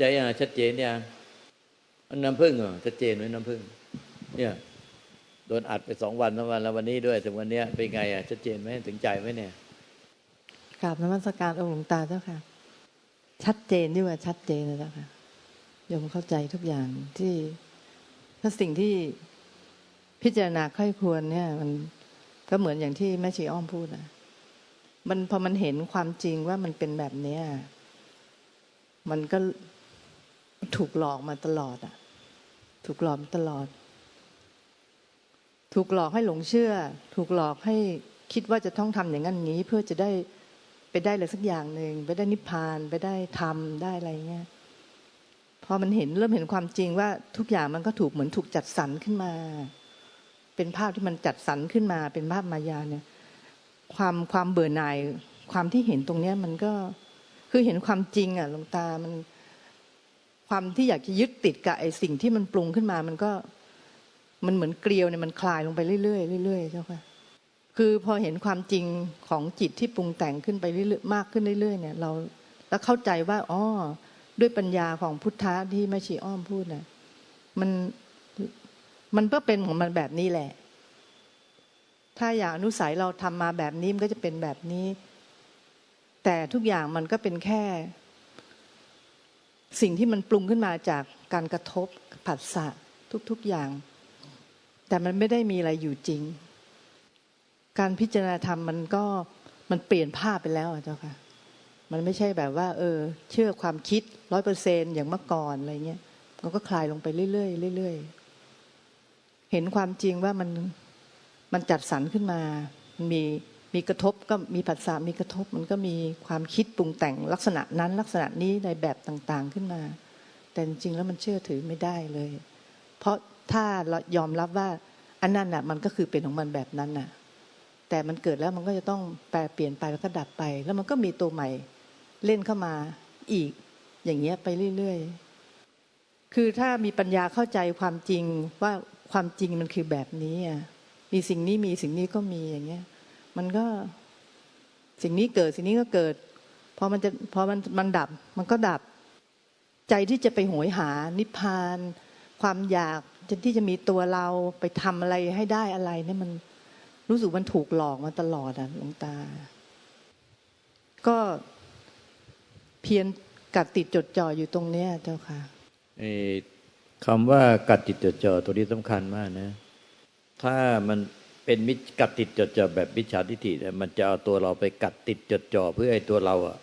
อ่าเข้าใจยังชัดเจนยังน้ำผึ้งเหรอชัดเจนไหมน้ำผึ้งเนี่ยโดนอัดไปสองวันทั้งวันแล้ววันนี้ด้วยถึงวันเนี้ยเป็นไงอะชัดเจนไหมถึงใจไหมเนี่ยกราบนมัสการองค์หลวงตาเจ้าค่ะ ชัดเจนที่ว่าชัดเจนเลยเจ้าค่ะโยมเข้าใจทุกอย่างที่ถ้าสิ่งที่พิจารณาค่อยควรเนี่ย มันก็เหมือนอย่างที่แม่ชีอ้อมพูดนะมันพอมันเห็นความจริงว่ามันเป็นแบบเนี้ยมันก็ ถูกหลอกมาตลอดอะ ถูกหลอกตลอด ถูกหลอกให้หลงเชื่อ ถูกหลอกให้คิดว่าจะต้องทำอย่างนั้นอย่างนี้ เพื่อจะได้ไปได้อะไรสักอย่างหนึ่งไปได้นิพพานไปได้ทำได้อะไรเงี้ยพอมันเห็นเริ่มเห็นความจริงว่าทุกอย่างมันก็ถูกเหมือนถูกจัดสรรขึ้นมา เป็นภาพที่มันจัดสรรขึ้นมา เป็นภาพมายาเนี่ย ความความเบื่อหน่าย ความที่เห็นตรงเนี้ยมันก็คือเห็นความจริง อะลงตามัน ความที่อยากจะยึดติดกับไอ้สิ่งที่มันปรุงขึ้นมา มันก็มันเหมือนเกลียวเนี่ยมันคลายลงไปเรื่อยๆเรื่อยๆเจ้าค่ะคือพอเห็นความจริงของจิตที่ปรุงแต่งขึ้นไปเรื่อยๆมากขึ้นเรื่อยๆเนี่ย เราแล้วเข้าใจว่าอ๋อด้วยปัญญาของพุทธะที่แม่ชีอ้อมพูดน่ะมันมันก็เป็นของมันแบบนี้แหละ ถ้าอย่างอนุสัยเราทำมาแบบนี้มันก็จะเป็นแบบนี้ แต่ทุกอย่างมันก็เป็นแค่ สิ่งที่มันปรุงขึ้นมาจากการกระทบผัสสะทุก ๆอย่าง แต่มันไม่ได้มีอะไรอยู่จริง การพิจารณาธรรมมันก็มันเปลี่ยนภาพไปแล้วอะเจ้าค่ะ มันไม่ใช่แบบว่า เออ เชื่อความคิดร้อยเปอร์เซนอย่างเมื่อก่อนอะไรเงี้ยมันก็คลายลงไปเรื่อยๆเรื่อยๆเห็นความจริงว่ามันมันจัดสรรขึ้นมามีมี มีกระทบก็มีผัสสะมีกระทบ มันก็มีความคิดปรุงแต่งลักษณะนั้นลักษณะนี้ในแบบต่างๆขึ้นมา แต่จริงๆแล้วมันเชื่อถือไม่ได้เลย เพราะถ้าเรายอมรับว่าอันนั้นน่ะมันก็คือเป็นของมันแบบนั้นน่ะ แต่มันเกิดแล้วมันก็จะต้องแปลเปลี่ยนไปแล้วก็ดับไป แล้วมันก็มีตัวใหม่เล่นเข้ามาอีก อย่างเงี้ยไปเรื่อยๆ คือถ้ามีปัญญาเข้าใจความจริงว่าความจริงมันคือแบบนี้อะมีสิ่งนี้มีสิ่งนี้ก็มีอย่างเงี้ย มันก็สิ่งนี้เกิดสิ่งนี้ก็เกิดพอมันจะพอมันมันดับ มันก็ดับ ใจที่จะไปโหยหานิพพาน ความอยากจะที่จะมีตัวเราไปทำอะไรให้ได้อะไรเนี่ยมันรู้สึกมันถูกหลอกมาตลอดอะหลวงตา ก็เพียรกัดติดจดจ่ออยู่ตรงเนี้ยเจ้าค่ะไอ้คำว่ากัดติดจดจ่อตัวนี้สำคัญมากนะ ถ้ามัน เป็นมิจกัดติดจดจ่อแบบมิจฉาทิฏฐิเนี่ยมันจะเอาตัวเราไปกัดติดจดจ่อเพื่อให้ตัวเราอะ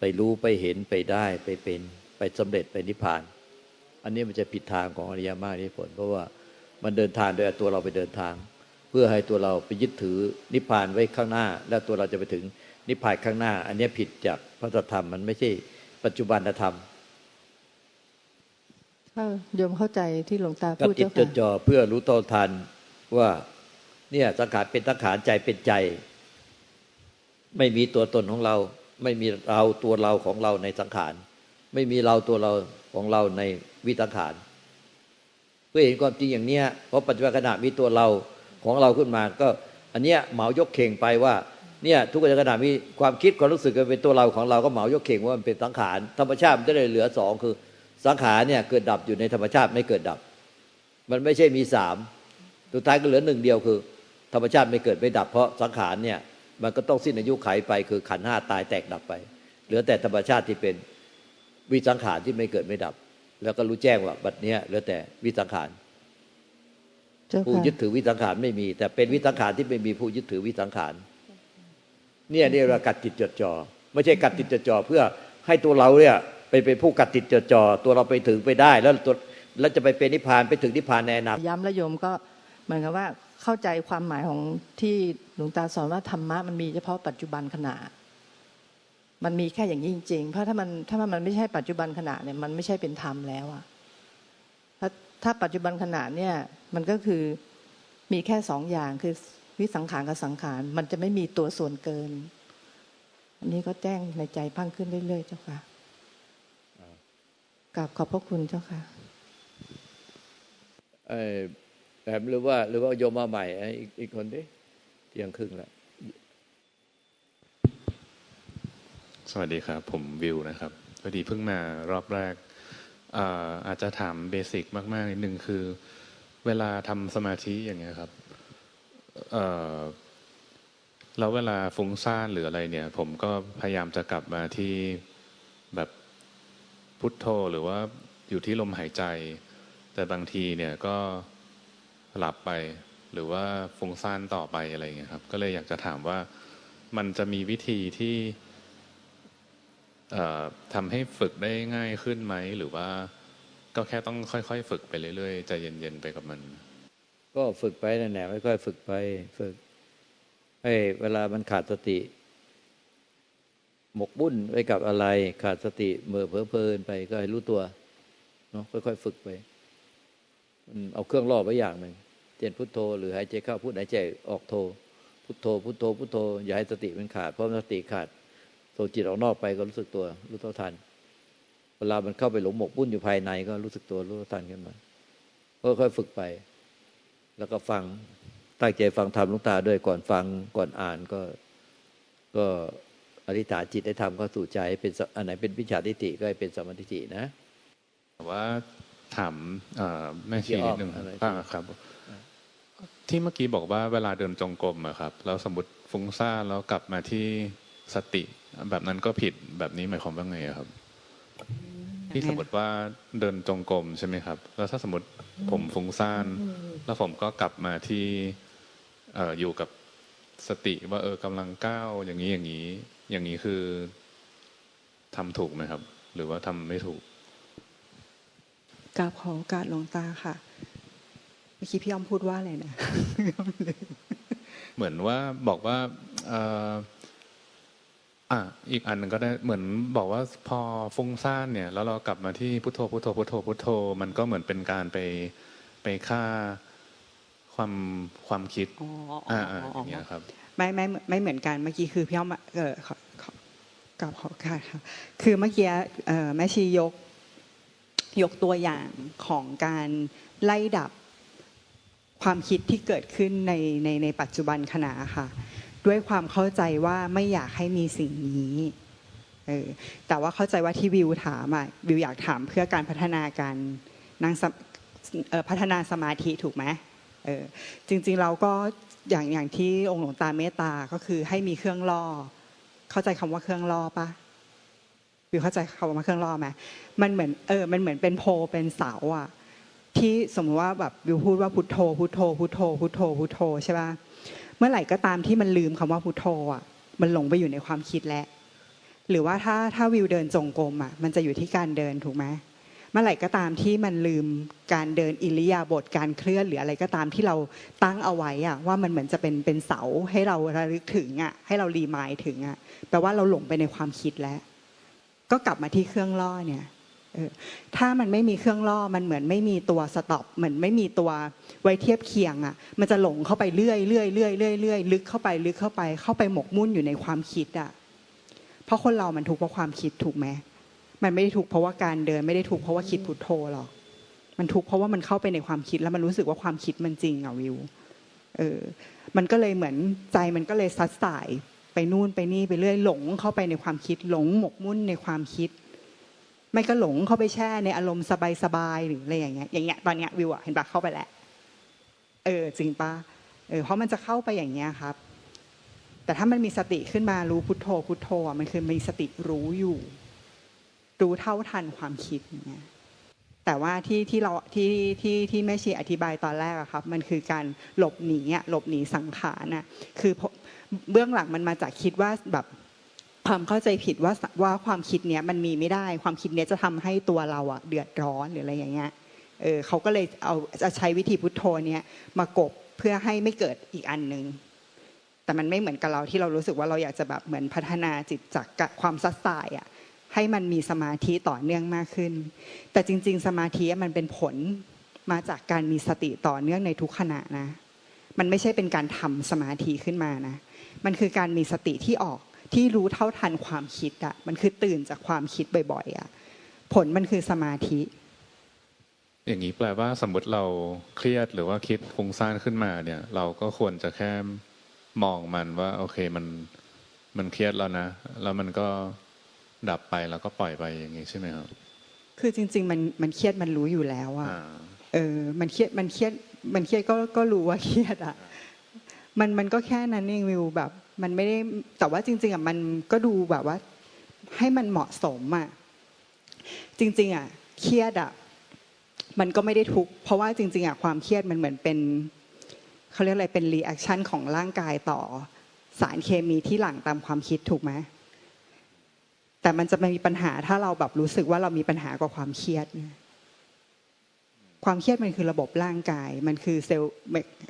ไปรู้ไปเห็นไปได้ไปเป็นไปสำเร็จไปนิพพาน อันนี้มันจะผิดทางของอริยมรรคที่ผลเพราะว่ามันเดินทางโดยเอาตัวเราไปเดินทาง เพื่อให้ตัวเราไปยึดถือนิพพานไว้ข้างหน้า แล้วตัวเราจะไปถึงนิพพานข้างหน้า อันนี้ผิดจากพระธรรมมันไม่ใช่ปัจจุบันธรรมถ้าโยมเข้าใจที่หลวงตากับพูดจิตเจ้าจดค่ะจ่อเพื่อรู้เท่าทันว่า เนี่ยสังขารเป็นสังขารใจเป็นใจ ไม่มีตัวตนของเรา ไม่มีเราตัวเราของเราในสังขาร ไม่มีเราตัวเราของเราในวิสังขารเพื่อเห็นความจริงอย่างเนี้ยเพราะปัจจุบันขณะมีตัวเราของเราขึ้นมา ก็อันเนี้ยเหมายกเข่งไปว่าเนี่ยทุกขณะมีความคิดความรู้สึกเป็นตัวเราของเราก็เหมายกเข่งว่ามันเป็นสังขารธรรมชาติมันจะได้เหลือสองคือสังขารเนี่ยเกิดดับอยู่ในธรรมชาติไม่เกิดดับ มันไม่ใช่มีสามสุดท้ายก็เหลือหนึ่งเดียวคือ ธรรมชาติไม่เกิดไม่ดับเพราะสังขารเนี่ยมันก็ต้องสิ้นอายุไขไปคือขันธ์ห้าตายแตกดับไป เหลือแต่ธรรมชาติที่เป็นวิสังขารที่ไม่เกิดไม่ดับ แล้วก็รู้แจ้งว่าบัดเนี้ยเหลือแต่วิสังขารเจ้าผู้ค่ะยึดถือวิสังขารไม่มี แต่เป็นวิสังขารที่ไม่มีผู้ยึดถือวิสังขารเนี่ยเรียกว่ากัดติดจดจ่อไม่ใช่กัดติดจดจ่อเพื่อให้ตัวเราเนี่ยไปเป็นผู้กัดติดจดจ่อตัวเราไปถึงไปได้ แล้วตัวแล้วจะไปเป็นนิพพานไปถึงนิพพานในอนาคตย้ำและโยมก็เหมือนกับว่า เข้าใจความหมายของที่หลวงตาสอนว่าธรรมะมันมีเฉพาะปัจจุบันขณะ มันมีแค่อย่างนี้จริงๆ เพราะถ้ามันถ้ามันไม่ใช่ปัจจุบันขณะเนี่ยมันไม่ใช่เป็นธรรมแล้วอะถ้าถ้าปัจจุบันขณะเนี่ยมันก็คือมีแค่สองอย่างคือวิสังขารกับสังขารมันจะไม่มีตัวส่วนเกิน อันนี้ก็แจ้งในใจพังขึ้นเรื่อยๆเจ้าค่ะกราบขอบพระคุณเจ้าค่ะเอ่อ แผมหรือว่าหรือว่าโยมมาใหม่อีกอีกคนดิเที่ยงครึ่งแล้วสวัสดีครับ ผมวิวนะครับพอดีเพิ่งมารอบแรกอาอาจจะถามเบสิกมากๆนิดนึงคือ เวลาทำสมาธิอย่างเงี้ยครับแล้วเวลาฟุ้งซ่านหรืออะไรเนี่ย ผมก็พยายามจะกลับมาที่แบบพุทโธหรือว่าอยู่ที่ลมหายใจ แต่บางทีเนี่ยก็ หลับไป หรือว่าฟุ้งซ่านต่อไปอะไรเงี้ยครับ ก็เลยอยากจะถามว่ามันจะมีวิธีที่ทำให้ฝึกได้ง่ายขึ้นไหม หรือว่าก็แค่ต้องค่อยๆ ฝึกไปเรื่อยๆใจเย็นๆไปกับมัน ก็ฝึกไปนั่นแหละไม่ค่อยฝึกไปฝึกให้เวลามันขาดสติ หมกบุ่นไปกับอะไรขาดสติเมื่อเพลิเพลินไปก็ให้รู้ตัวเนาะค่อยๆ ฝึกไปมันเอาเครื่องล่อไว้อย่างหนึ่ง เจนพุทโธ หรือหายใจเข้าพุทหายใจออกโทพุทโธพุทโธพุทโธอย่าให้สติมันขาดเพราะสติขาดส่งจิตออกนอกไปก็รู้สึกตัวรู้เท่าทัน เวลามันเข้าไปหลงหมกบุ่นอยู่ภายในก็รู้สึกตัวรู้เท่าทันขึ้นมาค่อยๆฝึกไป แล้วก็ฟังตั้งใจฟังธรรมลุงตาด้วยก่อนฟังก่อนอ่านก็ก็อธิษฐานจิตได้ทำก็สู่ใจเป็นอันไหนเป็นวิชาทิฏฐิก็ให้เป็นสมาธินะแต่ว่าถามแม่ชีนิดหนึ่งครับ ที่เมื่อกี้บอกว่าเวลาเดินจงกรมอะครับ แล้วสมมติฟุ้งซ่านแล้วกลับมาที่สติ แบบนั้นก็ผิดแบบนี้หมายความว่าไงครับ ที่สมมติว่าเดินจงกรมใช่ไหมครับ แล้วถ้าสมมติผมฟุ้งซ่านแล้วผมก็กลับมาที่อยู่กับสติว่า เออกำลังก้าวอย่างนี้อย่างนี้ อย่างนี้คือทำถูกไหมครับ หรือว่าทำไม่ถูกกราบขอโอกาสหลวงตาค่ะ เมื่อกี้พี่ยอมพูดว่าอะไรนะเหมือนว่าบอกว่าอะอีกอันนึงก็ได้เหมือนบอกว่าพอฟุ้งซ่านเนี่ย แล้วเรากลับมาที่พุทโธพุทโธพุทโธพุทโธ มันก็เหมือนเป็นการไปไปฆ่าความความคิดอ่าอย่างเงี้ยครับ ไม่ไม่ไม่เหมือนกันเมื่อกี้คือพี่อ้อมเออกับขอค่ะค่ะคือเมื่อกี้แม่ชียกยกตัวอย่างของการไล่ดับ ความคิดที่เกิดขึ้นในในในปัจจุบันขณะค่ะ ด้วยความเข้าใจว่าไม่อยากให้มีสิ่งนี้เออแต่ว่าเข้าใจว่าที่วิวถามอะวิวอยากถามเพื่อการพัฒนาการนั่งพัฒนาสมาธิถูกไหมเออจริงๆเราก็อย่างอย่างที่องค์หลวงตาเมตตาก็คือให้มีเครื่องล่อ เข้าใจคำว่าเครื่องล่อปะวิวเข้าใจคำว่าเครื่องล่อไหมมันเหมือนเออมันเหมือนเป็นโพเป็นเสาอะ ที่สมมติว่าแบบวิวพูดว่าพุทโธพุทโธพุทโธพุทโธพุทโธใช่ป่ะเมื่อไหร่ก็ตามที่มันลืมคำว่าพุทโธอะมันหลงไปอยู่ในความคิดแล้วหรือว่าถ้าถ้าวิวเดินจงกรมอะมันจะอยู่ที่การเดินถูกไหมเมื่อไหร่ก็ตามที่มันลืมการเดินอิริยาบถการเคลื่อนหรืออะไรก็ตามที่เราตั้งเอาไว้อะว่ามันเหมือนจะเป็นเป็นเสาให้เราระลึกถึงอะให้เรารีมายถึงอะแปลว่าเราหลงไปในความคิดแล้ว ก็กลับมาที่เครื่องล่อเนี่ย ถ้ามันไม่มีเครื่องล่อมันเหมือนไม่มีตัวสต็อปเหมือนไม่มีตัวไว้เทียบเคียงอะ มันจะหลงเข้าไปเรื่อยเรื่อยเรื่อยเรื่อยเรื่อยลึกเข้าไปลึกเข้าไป เข้าไปหมกมุ่นอยู่ในความคิดอะ เพราะคนเรามันทุกเพราะความคิดถูกไหมมันไม่ได้ทุกเพราะว่าการเดิน ไม่ได้ทุกเพราะว่าคิดพุทโธหรอก มันทุกเพราะว่ามันเข้าไปในความคิดแล้วมันรู้สึกว่าความคิดมันจริงอะวิว เออ มันก็เลยเหมือนใจมันก็เลยซัดสายไปนู่นไปนี่ไปเรื่อยหลงเข้าไปในความคิดหลงหมกมุ่นในความคิด ไม่ก็หลงเข้าไปแช่ในอารมณ์สบายๆหรืออะไรอย่างเงี้ยอย่างเงี้ยตอนเนี้ยวิวอะเห็นปะเข้าไปแล้วเออจริงปะเออเพราะมันจะเข้าไปอย่างเงี้ยครับ แต่ถ้ามันมีสติขึ้นมารู้พุทโธพุทโธมันคือมีสติรู้อยู่ รู้เท่าทันความคิดอย่างเงี้ยแต่ว่าที่ที่เราที่ที่ที่แม่ชีอธิบายตอนแรกอะครับ มันคือการหลบหนีอะหลบหนีสังขารน่ะคือเบื้องหลังมันมาจากคิดว่าแบบ ความเข้าใจผิดว่าว่าความคิดเนี้ยมันมีไม่ได้ ความคิดเนี้ยจะทำให้ตัวเราอะเดือดร้อนหรืออะไรอย่างเงี้ยเออเขาก็เลยเอาจะใช้วิธีพุทโธเนี้ยมากบเพื่อให้ไม่เกิดอีกอันหนึ่งแต่มันไม่เหมือนกับเราที่เรารู้สึกว่าเราอยากจะแบบเหมือนพัฒนาจิตจากความซัดสายอะให้มันมีสมาธิต่อเนื่องมากขึ้น แต่จริง ๆ สมาธิมันเป็นผลมาจากการมีสติต่อเนื่องในทุกขณะนะ มันไม่ใช่เป็นการทำสมาธิขึ้นมานะ มันคือการมีสติที่ออก ที่รู้เท่าทันความคิดอะมันคือตื่นจากความคิดบ่อยๆอะผลมันคือสมาธิ อย่างนี้แปลว่าสมมติเราเครียดหรือว่าคิดฟุ้งซ่านขึ้นมาเนี่ย เราก็ควรจะแค่มองมันว่า โอเคมันมันเครียดแล้วนะ แล้วมันก็ดับไปแล้วก็ปล่อยไปอย่างนี้ใช่ไหมครับ คือจริง ๆ มันมันเครียดมันรู้อยู่แล้วอะอ่าเออ มันเครียดมันเครียดมันเครียดก็ก็รู้ว่าเครียดอะมันมันก็แค่นั้นเองวิวแบบ มันไม่ได้แต่ว่าจริง ๆอะมันก็ดูแบบว่า ให้มันเหมาะสมอะจริง ๆอะเครียดอะมันก็ไม่ได้ทุกเพราะว่าจริง ๆอะความเครียดมันเหมือนเป็นเขาเรียกอะไรเป็นรีแอคชั่นของร่างกายต่อสารเคมีที่หลั่งตามความคิดถูกไหมแต่มันจะไม่มีปัญหาถ้าเราแบบรู้สึกว่าเรามีปัญหากับความเครียด ความเครียดมันคือระบบร่างกาย มันคือเซลล์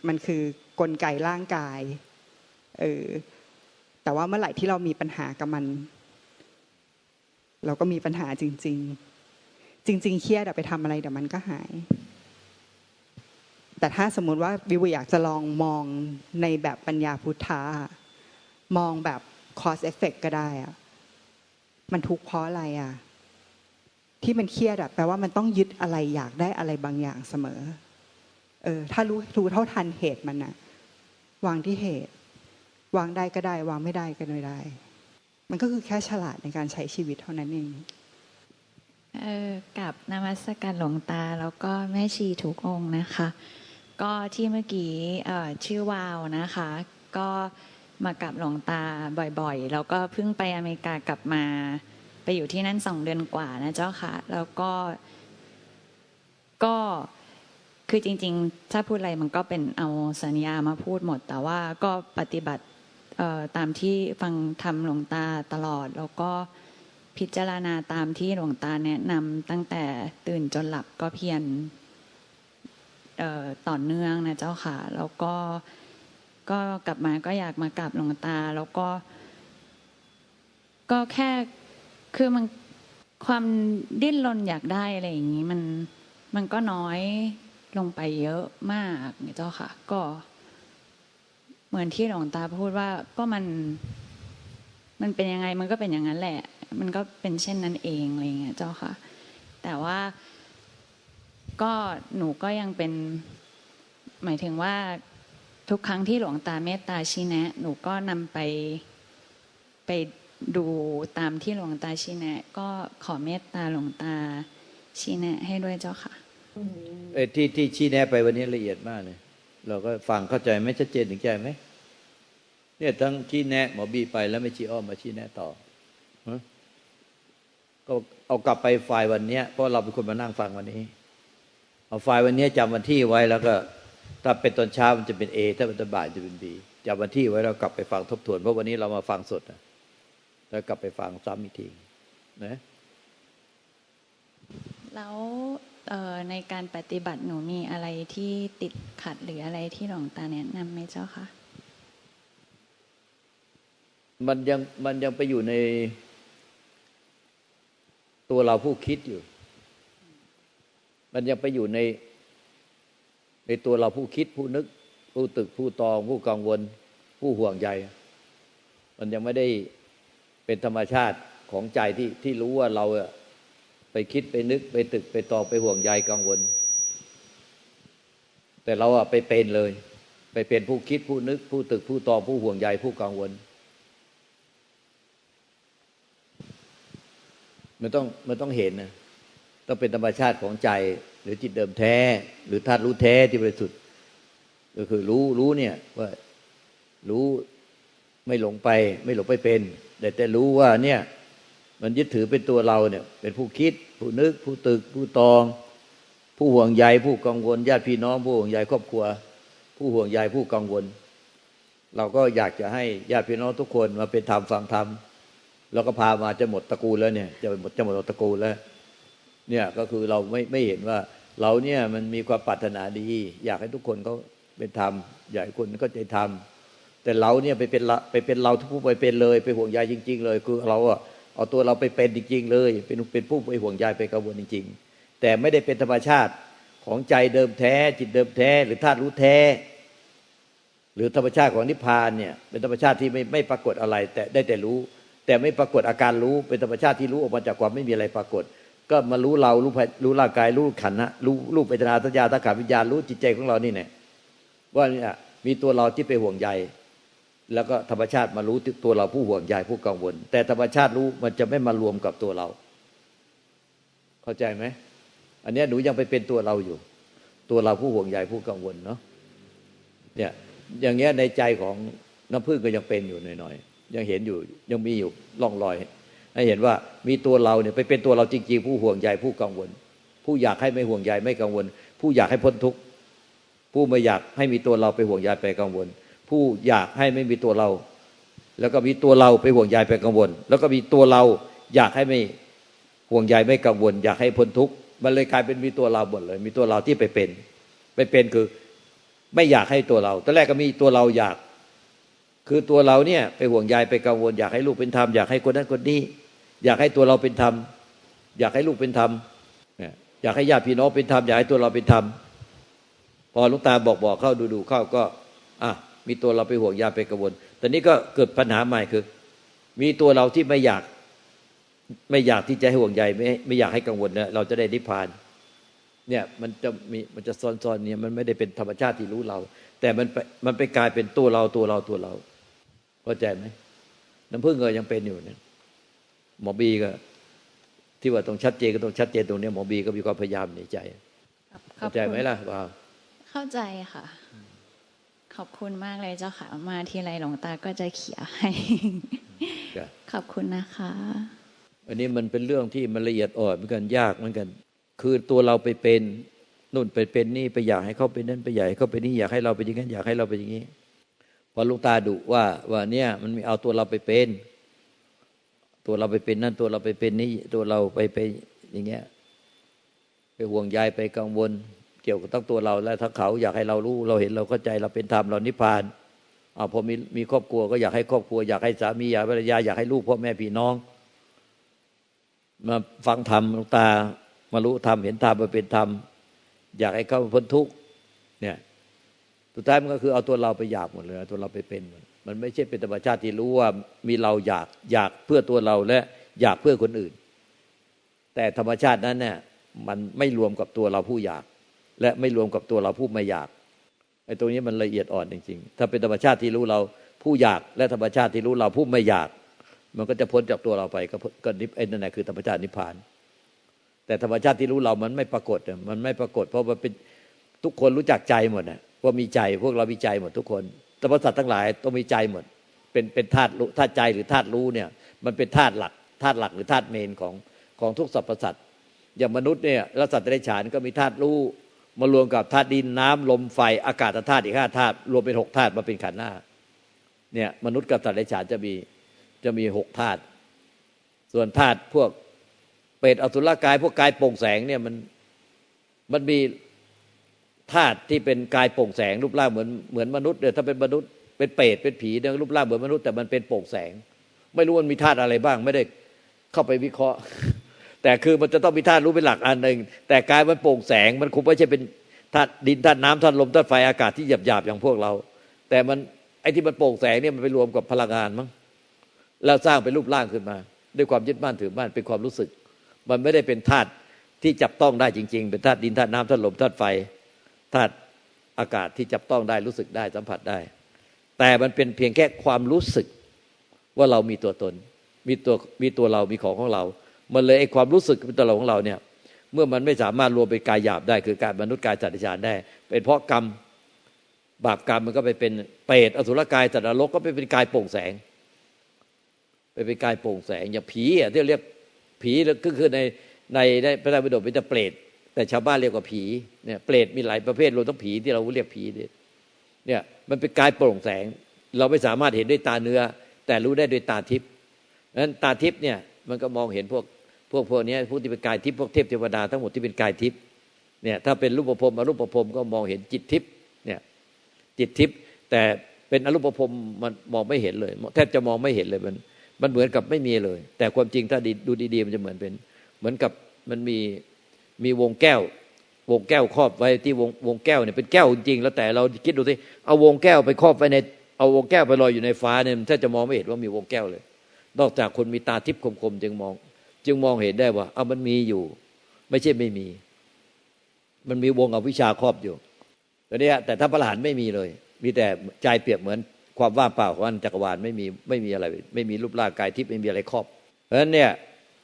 มันคือกลไกร่างกายเออ แต่ว่าเมื่อไหร่ที่เรามีปัญหากับมัน เราก็มีปัญหาจริง ๆ จริง ๆ เครียดไปทำอะไรเดี๋ยวมันก็หาย แต่ถ้าสมมติว่าวิวอยากจะลองมองในแบบปัญญาพุทธะมองแบบ cause effect ก็ได้อะมันทุกข์เพราะอะไรอะ ที่มันเครียดอะแปลว่ามันต้องยึดอะไรอยากได้อะไรบางอย่างเสมอ เออ ถ้ารู้รู้เท่าทันเหตุมันนะวางที่เหตุ วางได้ก็ได้ วางไม่ได้ก็ไม่ได้ มันก็คือแค่ฉลาดในการใช้ชีวิตเท่านั้นเองเออกับนมัสการหลวงตาแล้วก็แม่ชีทุกองนะคะ ก็ที่เมื่อกี้เออชื่อวาวนะคะ ก็มากับหลวงตาบ่อยๆ แล้วก็เพิ่งไปอเมริกากลับมา ไปอยู่ที่นั่นสองเดือนกว่านะเจ้าค่ะ แล้วก็ ก็คือจริง ๆ ถ้าพูดอะไรมันก็เป็นเอาสัญญามาพูดหมด แต่ว่าก็ปฏิบัติ ตามที่ฟังทำหลวงตาตลอด แล้วก็พิจารณาตามที่หลวงตาแนะนำตั้งแต่ตื่นจนหลับก็เพียรต่อเนื่องนะเจ้าค่ะ แล้วก็ก็กลับมาก็อยากมากราบหลวงตา แล้วก็ ก็แค่คือมันความดิ้นรนอยากได้อะไรอย่างนี้มันมันก็น้อยลงไปเยอะมากเนี่ยเจ้าค่ะ ก็ เหมือนที่หลวงตาพูดว่าก็มัน มันเป็นยังไงมันก็เป็นอย่างนั้นแหละ มันก็เป็นเช่นนั้นเองอะไรเงี้ยเจ้าค่ะ แต่ว่าก็หนูก็ยังเป็น หมายถึงว่าทุกครั้งที่หลวงตาเมตตาชี้แนะ หนูก็นำไปไปดูตามที่หลวงตาชี้แนะ ก็ขอเมตตาหลวงตาชี้แนะให้ด้วยเจ้าค่ะไอ้ที่ที่ชี้แนะไปวันนี้ละเอียดมากเลยเราก็ฟังเข้าใจไหมชัดเจนถึงใจไหม เนี่ยทั้งชี้แนะหมอบีไปแล้วไม่ชี้อ้อมมาชี้แนะต่อก็เอากลับไปไฟล์วันเนี้ยเพราะเราเป็นคนมานั่งฟังวันนี้ เอาไฟล์วันนี้จำวันที่ไว้แล้วก็ ถ้าเป็นตอนเช้ามันจะเป็น A ถ้าเป็นตอนบ่ายจะเป็น B จำวันที่ไว้แล้วกลับไปฟังทบทวนเพราะวันนี้เรามาฟังสดนะแล้วกลับไปฟังซ้ำอีกทีนะแล้วในการปฏิบัติหนูมีอะไรที่ติดขัดหรืออะไรที่หลวงตาแนะนำไหมเจ้าคะ มันยังมันยังไปอยู่ในตัวเราผู้คิดอยู่ มันยังไปอยู่ใน ในตัวเราผู้คิดผู้นึก ผู้ตึกผู้ตอง ผู้กังวล ผู้ห่วงใยมันยังไม่ได้เป็นธรรมชาติของใจที่ที่รู้ว่าเราอะไปคิดไปนึก ไปตึกไปตองไปห่วงใยกังวล แต่เราอะไปเป็นเลย ไปเป็นผู้คิดผู้นึก ผู้ตึกผู้ตองผู้ห่วงใยผู้กังวล มันต้องมันต้องเห็นนะต้องเป็นธรรมชาติของใจ หรือจิตเดิมแท้ หรือธาตุรู้แท้ที่บริสุทธิ์ก็คือรู้รู้เนี่ยว่ารู้ไม่หลงไป ไม่หลงไปเป็นแต่แต่รู้ว่าเนี่ยมันยึดถือเป็นตัวเราเนี่ย เป็นผู้คิด ผู้นึก ผู้ตึก ผู้ตอง ผู้ห่วงใยผู้กังวลญาติพี่น้องผู้ห่วงใยครอบครัว ผู้ห่วงใยผู้กังวล เราก็อยากจะให้ญาติพี่น้องทุกคนมาเป็นธรรมฟังธรรม แล้วก็พามาจะหมดตระกูลแล้วเนี่ยจะหมดจะหมดตระกูลแล้ว เนี่ยก็คือเราไม่ไม่เห็นว่า เราเนี่ยมันมีความปรารถนาดี อยากให้ทุกคนเขาเป็นธรรมอยากให้คนก็ใจธรรมแต่เราเนี่ยไปเป็นละไปเป็นเราทุกผู้ไปเป็นเลย ไปห่วงใยจริง ๆ เลย คือเราอะเอาตัวเราไปเป็นจริง ๆ เลย เป็นเป็นผู้ไปห่วงใยไปกังวลจริง ๆ แต่ไม่ได้เป็นธรรมชาติของใจเดิมแท้ จิตเดิมแท้ หรือธาตุรู้แท้ หรือธรรมชาติของนิพพานเนี่ยเป็นธรรมชาติที่ไม่ไม่ปรากฏอะไร แต่ได้แต่รู้ แต่ไม่ปรากฏอาการรู้เป็นธรรมชาติที่รู้ออกมาจากความไม่มีอะไรปรากฏ ก็มารู้เรารู้รู้ร่างกายรู้ขันนะรู้รูปเวทนาสัญญาสังขารวิญญาณรู้จิตใจของเรานี่เนี่ยว่าเนี่ยมีตัวเราที่ไปห่วงใยแล้วก็ธรรมชาติมารู้ตัวเราผู้ห่วงใยผู้กังวล แต่ธรรมชาติรู้มันจะไม่มารวมกับตัวเรา เข้าใจไหมอันนี้หนูยังไปเป็นตัวเราอยู่ ตัวเราผู้ห่วงใยผู้กังวลเนาะเนี่ยอย่างเงี้ยในใจของน้ำพึ่งก็ยังเป็นอยู่หน่อย ยังเห็นอยู่ยังมีอยู่ล่องรอยให้เห็นว่ามีตัวเราเนี่ยไปเป็นตัวเราจริง ๆ ผู้ห่วงใยผู้กังวล ผู้อยากให้ไม่ห่วงใยไม่กังวล ผู้อยากให้พ้นทุกข์ผู้ไม่อยากให้มีตัวเราไปห่วงใยไปกังวล ผู้อยากให้ไม่มีตัวเรา แล้วก็มีตัวเราไปห่วงใยไปกังวล แล้วก็มีตัวเราอยากให้ไม่ห่วงใยไม่กังวล อยากให้พ้นทุกข์มันเลยกลายเป็นมีตัวเราหมดเลย มีตัวเราที่ไปเป็น ไปเป็นคือไม่อยากให้ตัวเราตอนแรกก็มีตัวเราอยาก คือตัวเราเนี่ยไปห่วงใยไปกังวล อยากให้ลูกเป็นธรรมอยากให้คนนั้นคนนี้ อยากให้ตัวเราเป็นธรรมอยากให้ลูกเป็นธรรมอยากให้ญาติพี่น้องเป็นธรรมอยากให้ตัวเราเป็นธรรมพอลุงตาบอกบอกเข้าดูดูเข้าก็อะมีตัวเราไปห่วงใยไปกังวลแต่นี้ก็เกิดปัญหาใหม่คือ มีตัวเราที่ไม่อยากไม่อยากที่จะให้ห่วงใยไม่ไม่อยากให้กังวลเนี่ยเราจะได้นิพพานเนี่ยมันจะมีมันจะซ้อนๆเนี่ยมันไม่ได้เป็นธรรมชาติที่รู้เรา แต่มันไปมันไปกลายเป็นตัวเราตัวเราตัวเรา เข้าใจไหมน้ำพึ่งก็ยังเป็นอยู่เนี่ยหมอบีก็ที่ว่าต้องชัดเจนก็ต้องชัดเจนตรงนี้หมอบีก็มีความพยายามในใจ เข้าใจไหมล่ะว่าเข้าใจค่ะ ขอบคุณมากเลยเจ้าค่ะมาทีไรหลวงตาก็จะเขียให้ขอบคุณนะคะ อันนี้มันเป็นเรื่องที่มันละเอียดอ่อนเหมือนกันยากเหมือนกัน คือตัวเราไปเป็นนู่นไปเป็นนี่ไปอยากให้เขาเป็นนั่นไปอยากให้เขาเป็นนี่อยากให้เราเป็นอย่างนั้นอยากให้เราเป็นอย่างนี้ พอลุงตาดุว่าว่าเนี่ยมันมีเอาตัวเราไปเป็น ตัวเราไปเป็นนั่นตัวเราไปเป็นนี่ตัวเราไปไปอย่างเงี้ยไปห่วงใยไปกังวล เกี่ยวกับทั้งตัวเรา และทั้งเขาอยากให้เรารู้ เราเห็นเราเข้าใจเราเป็นธรรมเรานิพพานอ่าพอมีมีครอบครัวก็อยากให้ครอบครัวอยากให้สามีอยากให้ภรรยาอยากให้ลูกพ่อแม่พี่น้อง มาฟังธรรมลวงตามารู้ธรรมเห็นธรรมมาเป็นธรรมอยากให้เขาพ้นทุกข์เนี่ย สุดท้ายมันก็คือเอาตัวเราไปอยากหมดเลยตัวเราไปเป็นมันไม่ใช่เป็นธรรมชาติที่รู้ว่ามีเราอยากอยากเพื่อตัวเราและอยากเพื่อคนอื่น แต่ธรรมชาตินั้นเนี่ยมันไม่รวมกับตัวเราผู้อยาก และไม่รวมกับตัวเราผู้ไม่อยากไอ้ตรงนี้มันละเอียดอ่อนจริงๆ ถ้าเป็นธรรมชาติที่รู้เราผู้อยาก และธรรมชาติที่รู้เราผู้ไม่อยาก มันก็จะพ้นจากตัวเราไปก็ก็นิพไอ้นั่นแหละคือธรรมชาตินิพพาน แต่ธรรมชาติที่รู้เรามันไม่ปรากฏมันไม่ปรากฏ เพราะมันเป็นทุกคนรู้จักใจหมดนะ ว่ามีใจพวกเรามีใจหมดทุกคนสรรพสัตว์ทั้งหลายต้องมีใจหมด เป็นเป็นธาตุธาตุใจหรือธาตุรู้เนี่ยมันเป็นธาตุหลักธาตุหลักหรือธาตุเมนของของทุกสรรพสัตว์อย่างมนุษย์เนี่ยและสัตว์เดรัจฉานก็มีธาตุรู้มารวมกับธาตุดินน้ำลมไฟอากาศธาตุอีกห้าธาตุรวมเป็นหกธาตุมาเป็นขันธ์หน้าเนี่ยมนุษย์กับสัตว์เดรัจฉานจะมีจะมีหกธาตุส่วนธาตุพวกเปรตอสุรกาย พวกกายโปร่งแสงเนี่ยมันมันมี ธาตุที่เป็นกายโปร่งแสงรูปร่างเหมือนเหมือนมนุษย์เนี่ยถ้าเป็นมนุษย์เป็นเปรตเป็นผีเนี่ยรูปร่างเหมือนมนุษย์แต่มันเป็นโปร่งแสง ไม่รู้มันมีธาตุอะไรบ้าง ไม่ได้เข้าไปวิเคราะห์ แต่คือมันจะต้องมีธาตุรู้เป็นหลักอันหนึ่งแต่กายมันโปร่งแสง มันคงไม่ใช่เป็นธาตุดินธาตุน้ำธาตุลมธาตุไฟอากาศที่หยาบหยาบอย่างพวกเรา แต่มันไอ้ที่มันโปร่งแสงเนี่ยมันไปรวมกับพลังงานมั้งแล้วสร้างเป็นรูปร่างขึ้นมา ด้วยความยึดมั่นถือมั่นเป็นความรู้สึก มันไม่ได้เป็นธาตุที่จับต้องได้จริง ๆ เป็นธาตุดินธาตุน้ำธาตุลมธาตุไฟ ธาตุอากาศที่จับต้องได้รู้สึกได้สัมผัสได้ แต่มันเป็นเพียงแค่ความรู้สึกว่าเรามีตัวตน มีตัวมีตัวเรามีของของเรา มันเลยไอ้ความรู้สึกเป็นตัวเราของเราเนี่ย เมื่อมันไม่สามารถรวมเป็นกายหยาบได้ คือการมนุษย์กายจัตติจารได้ เป็นเพราะกรรมบาปกรรมมันก็ไปเป็นเปรตอสุรกายสัตว์นรกก็ไปเป็นกายโปร่งแสง ไปเป็นกายโปร่งแสงอย่างผีอะที่เรียกผีก็คือในในในพระไตรปิฎกเป็นเปรต แต่ชาวบ้านเรียกว่าผีเนี่ยเปรตมีหลายประเภทรวมทั้งผีที่เราเรียกผีเนี่ยมันเป็นกายโปร่งแสง เราไม่สามารถเห็นด้วยตาเนื้อ แต่รู้ได้ด้วยตาทิพย์นั้นตาทิพย์เนี่ยมันก็มองเห็นพวกพวกพวกนี้พวกที่เป็นกายทิพย์พวกเทพเทวดาทั้งหมดที่เป็นกายทิพย์เนี่ยถ้าเป็นรูปภพอรูปภพก็มองเห็นจิตทิพย์เนี่ยจิตทิพย์แต่เป็นอรูปภพมันมองไม่เห็นเลยแทบจะมองไม่เห็นเลยมันมันเหมือนกับไม่มีเลย แต่ความจริงถ้าดูดีๆมันจะเหมือนเป็น เหมือนกับมันมี มีวงแก้ว วงแก้วครอบไว้ที่วงวงแก้วเนี่ยเป็นแก้วจริงแล้วแต่เราคิดดูสิเอาวงแก้วไปครอบไว้ในเอาวงแก้วไปลอยอยู่ในฟ้าเนี่ยถ้าจะมองไม่เห็นว่ามีวงแก้วเลย นอกจากคนมีตาทิพย์คมๆจึงมอง จึงมองเห็นได้ว่า เอามันมีอยู่ ไม่ใช่ไม่มี มันมีวงอวิชชาครอบอยู่ตอนนี้แต่ถ้าประหลาดไม่มีเลย มีแต่ใจเปรียบเหมือนความว่างเปล่าของอันจักรวาลไม่มีไม่มีอะไร ไม่มีรูปร่างกายที่ไม่มีอะไรครอบเพราะฉะนั้นเนี่ย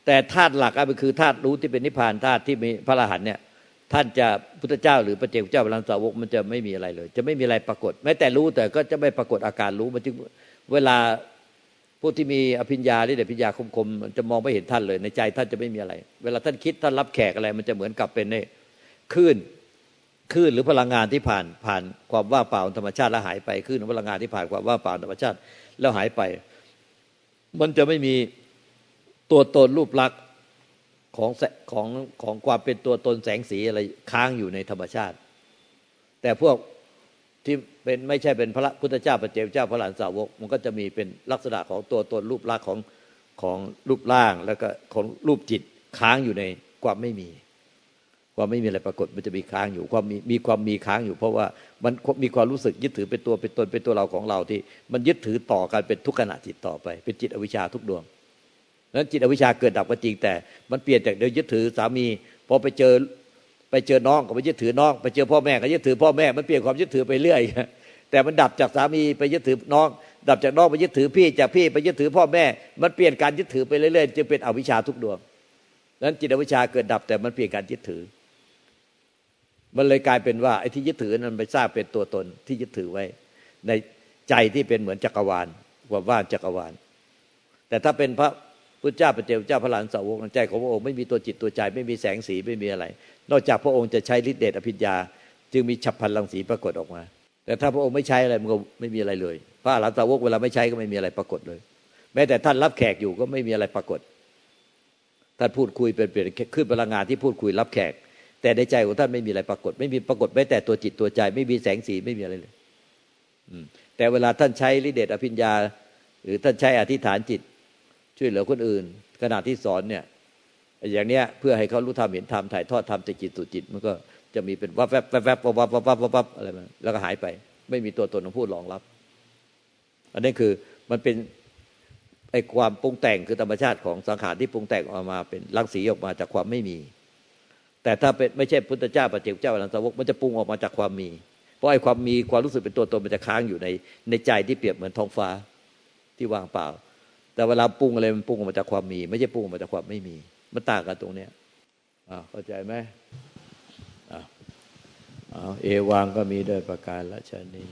แต่ธาตุหลักก็คือธาตุรู้ที่เป็นนิพพานธาตุที่มีพระอรหันต์เนี่ยท่านจะพุทธเจ้าหรือพระเจ้าเจ้าพลังสาวกมันจะไม่มีอะไรเลย จะไม่มีอะไรปรากฏ แม้แต่รู้แต่ก็จะไม่ปรากฏอาการรู้มันจึงเวลาผู้ที่มีอภิญญาหรือเดชพิญญาคมๆจะมองไม่เห็นท่านเลย ในใจท่านจะไม่มีอะไร เวลาท่านคิดท่านรับแขกอะไร มันจะเหมือนกับเป็นในคลื่นคลื่นหรือพลังงานที่ผ่านผ่านความว่างเปล่าธรรมชาติแล้วหายไปคลื่นพลังงานที่ผ่านความว่างเปล่าธรรมชาติแล้วหายไป มันจะไม่มี ตัวตนรูปลักษณ์ของของของความเป็นตัวตนแสงสีอะไรค้างอยู่ในธรรมชาติ แต่พวกที่เป็นไม่ใช่เป็นพระพุทธเจ้าพระเจ้าเจ้าพระหลานสาวก มันก็จะมีเป็นลักษณะของตัวตนรูปลักษณ์ของของรูปร่างแล้วก็ของรูปจิตค้างอยู่ในความไม่มี ความไม่มีอะไรปรากฏมันจะมีค้างอยู่ความมีมีความมีค้างอยู่ เพราะว่ามันมีความรู้สึกยึดถือเป็นตัวเป็นตนเป็นตัวเราของเราที่ มันยึดถือต่อกันเป็นทุกขณะจิตต่อไป เป็นจิตอวิชชาทุกดวง นั้นจิตอวิชชาเกิดดับก็จริงแต่ มันเปลี่ยนจากเดิมยึดถือสามีพอไปเจอไปเจอน้องก็ไปยึดถือน้อง ไปเจอพ่อแม่ก็ยึดถือพ่อแม่มันเปลี่ยนความยึดถือไปเรื่อยแต่มันดับจากสามีไปยึดถือน้อง ดับจากน้องไปยึดถือพี่จากพี่ไปยึดถือพ่อแม่ มันเปลี่ยนการยึดถือไปเรื่อยๆจึงเป็นอวิชชาทุกดวงนั้นจิตอวิชชาเกิดดับแต่มันเปลี่ยนการยึดถือ มันเลยกลายเป็นว่าไอ้ที่ยึดถือนั้นไปสร้างเป็นตัวตนที่ยึดถือไว้ ในใจที่เป็นเหมือนจักรวาลว่าว่านจักรวาล แต่ถ้าเป็นพระ พุทธเจ้าพระเจ้าเจ้าพระหลานสาวกใจของพระองค์ไม่มีตัวจิตตัวใจ ไม่มีแสงสีไม่มีอะไร นอกจากพระองค์จะใช้ฤทธิเดชอภิญญา จึงมีฉับพลันรังสีปรากฏออกมา แต่ถ้าพระองค์ไม่ใช้อะไรมันก็ไม่มีอะไรเลย พระอรหันสาวกเวลาไม่ใช้ก็ไม่มีอะไรปรากฏเลย แม้แต่ท่านรับแขกอยู่ก็ไม่มีอะไรปรากฏท่านพูดคุยเป็นเปลี่ยนขึ้นพลังงานที่พูดคุยรับแขก แต่ในใจของท่านไม่มีอะไรปรากฏ ไม่มีปรากฏแม้แต่ตัวจิตตัวใจ ไม่มีแสงสีไม่มีอะไรเลยแต่เวลาท่านใช้ฤทธิเดชอภิญญา หรือท่านใช้อธิษฐานจิต ช่วยเหลือคนอื่น ขณะที่สอนเนี่ย อย่างเนี้ยเพื่อให้เขารู้ธรรมเห็นธรรมถ่ายทอดธรรมจากจิตสู่จิต มันก็จะมีเป็นวับแวบแวบแวบวับวับวับวับวับอะไรมาแล้วก็หายไป ไม่มีตัวตนของผู้รองรับ อันนี้คือมันเป็นไอ้ความปรุงแต่งคือธรรมชาติของสังขารที่ปรุงแต่งออกมาเป็นรังสีออกมาจากความไม่มี แต่ถ้าเป็นไม่ใช่พุทธเจ้าปฏิเจกเจ้าอรหันตสาวกมันจะปรุงออกมาจากความมี เพราะไอ้ความมีความรู้สึกเป็นตัวตนมันจะค้างอยู่ในในใจที่เปรียบเหมือนท้องฟ้าที่ว่างเปล่า แต่เวลาปรุงอะไรมันปรุงออกมาจากความมี ไม่ใช่ปรุงออกมาจากความไม่มี มันต่างกันตรงเนี้ยอ่าเข้าใจไหมอ่าเอวังก็มีด้วยประการละชนี